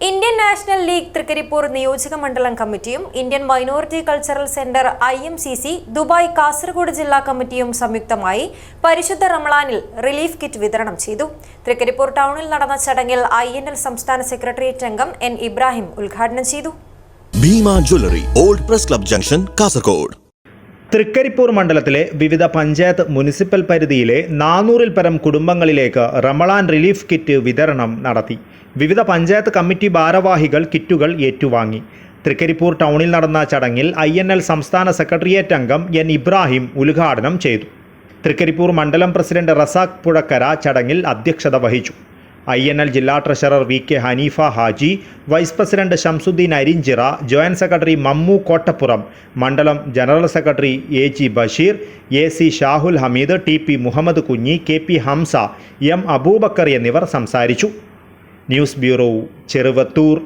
Indian national league Trikaripur നിയോജക മണ്ഡലം കമ്മിറ്റിയും Indian minority cultural centre I M C C Dubai Kasaragod ജില്ലാ കമ്മിറ്റിയും സംയുക്തമായി പരിശുദ്ധ റമളാനിൽ റിലീഫ് കിറ്റ് വിതരണം ചെയ്തു. തൃക്കരിപ്പൂർ ടൗണിൽ നടന്ന ചടങ്ങിൽ ഐ എൻ എൽ സംസ്ഥാന സെക്രട്ടേറിയറ്റ് അംഗം എൻ ഇബ്രാഹിം ഉദ്ഘാടനം ചെയ്തു. Bhima jewellery old press club junction Kasaragod. Thrikaripur മണ്ഡലത്തിലെ വിവിധ പഞ്ചായത്ത് മുനിസിപ്പൽ പരിധിയിലെ നാനൂറിൽ പരം കുടുംബങ്ങളിലേക്ക് റമളാൻ റിലീഫ് കിറ്റ് വിതരണം നടത്തി. വിവിധ പഞ്ചായത്ത് കമ്മിറ്റി ഭാരവാഹികൾ കിറ്റുകൾ ഏറ്റുവാങ്ങി. തൃക്കരിപ്പൂർ ടൗണിൽ നടന്ന ചടങ്ങിൽ ഐ സംസ്ഥാന സെക്രട്ടേറിയറ്റ് അംഗം എൻ ഇബ്രാഹിം ഉദ്ഘാടനം ചെയ്തു. തൃക്കരിപ്പൂർ മണ്ഡലം പ്രസിഡന്റ് റസാഖ് പുഴക്കര ചടങ്ങിൽ അധ്യക്ഷത വഹിച്ചു. ഐ എൻ എൽ ജില്ലാ treasurer V K Hanifa Haji vice president Shamsuddin Arinchira joint secretary Mammu Kottappuram മണ്ഡലം general secretary A G Basheer A C Shahul Hameed T P Muhammad Kunhi K P Hamza M Abubakar എന്നിവർ സംസാരിച്ചു. News bureau Cheruvathur.